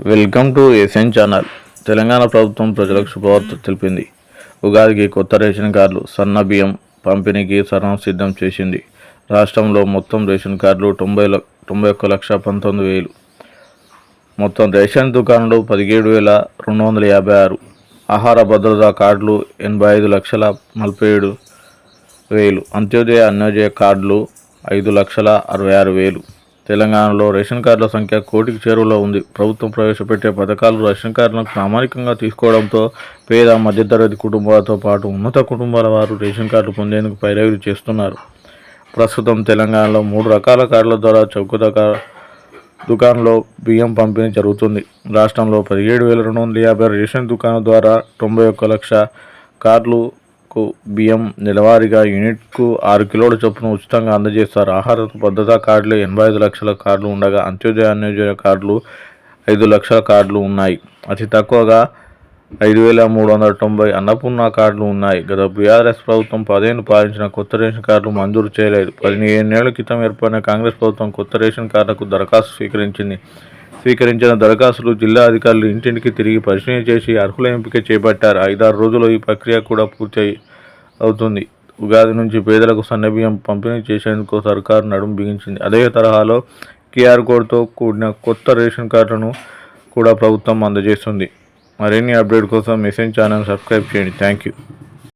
Welcome to SN channel Telangana ప్రభుత్వం ప్రజలకు శుభవార్త తెలిపింది. ఉగాదికి కొత్త రేషన్ కార్డులు సన్న బియ్యం పంపిణీకి సర్వం సిద్ధం చేసింది. రాష్ట్రంలో మొత్తం రేషన్ కార్డులు తొంభై తొంభై ఒక్క లక్ష పంతొమ్మిది వేలు. మొత్తం రేషన్ దుకాణాలు పదిహేడు వేల రెండు వందల యాభై ఆరు. ఆహార భద్రతా కార్డులు ఎనభై ఐదు లక్షల నలభై ఏడు వేలు. అంత్యోదయ అన్యోదయ కార్డులు ఐదు లక్షల అరవై ఆరు వేలు. తెలంగాణలో రేషన్ కార్డుల సంఖ్య కోటికి చేరువలో ఉంది. ప్రభుత్వం ప్రవేశపెట్టే పథకాలు రేషన్ కార్డులను ప్రామాణికంగా తీసుకోవడంతో పేద మధ్యతరగతి కుటుంబాలతో పాటు ఉన్నత కుటుంబాల వారు రేషన్ కార్డు పొందేందుకు పైరవీలు చేస్తున్నారు. ప్రస్తుతం తెలంగాణలో మూడు రకాల కార్డుల ద్వారా చౌక దుకాణంలో బియ్యం పంపిణీ జరుగుతుంది. రాష్ట్రంలో పదిహేడు వేల రెండు వందల యాభై రేషన్ దుకాణం ద్వారా తొంభై ఒక్క లక్ష కార్డులకు బియ్యం నెలవారీగా యూనిట్కు ఆరు కిలోల చొప్పున ఉచితంగా అందజేస్తారు. ఆహార భద్రతా కార్డులు ఎనభై ఐదు లక్షల కార్డులు ఉండగా అంత్యోదయ అన్యోదయ కార్డులు ఐదు లక్షల కార్డులు ఉన్నాయి. అతి తక్కువగా ఐదు వేల మూడు వందల తొంభై అన్నపూర్ణ కార్డులు ఉన్నాయి. గత బీఆర్ఎస్ ప్రభుత్వం పదేళ్ళు పాలించిన కొత్త రేషన్ కార్డులు మంజూరు చేయలేదు. పదిహేను ఏళ్ళ క్రితం ఏర్పడిన కాంగ్రెస్ ప్రభుత్వం కొత్త రేషన్ కార్డులకు దరఖాస్తు స్వీకరించింది. స్వీకరించిన దరఖాస్తులు జిల్లా అధికారులు ఇంటింటికి తిరిగి పరిశీలన చేసి అర్హుల ఎంపిక చేపట్టారు. ఐదారు రోజుల్లో ఈ ప్రక్రియ కూడా పూర్తి అవుతుంది. ఉగాది నుంచి పేదలకు సన్నబియ్యం పంపిణీ చేసేందుకు సర్కారు నడుం బిగించింది. అదే తరహాలో క్యూఆర్ కోడ్తో కూడిన కొత్త రేషన్ కార్డులను కూడా ప్రభుత్వం అందజేస్తుంది. మరిన్ని అప్డేట్ కోసం మెసేజ్ ఛానల్ సబ్స్క్రైబ్ చేయండి. Thank you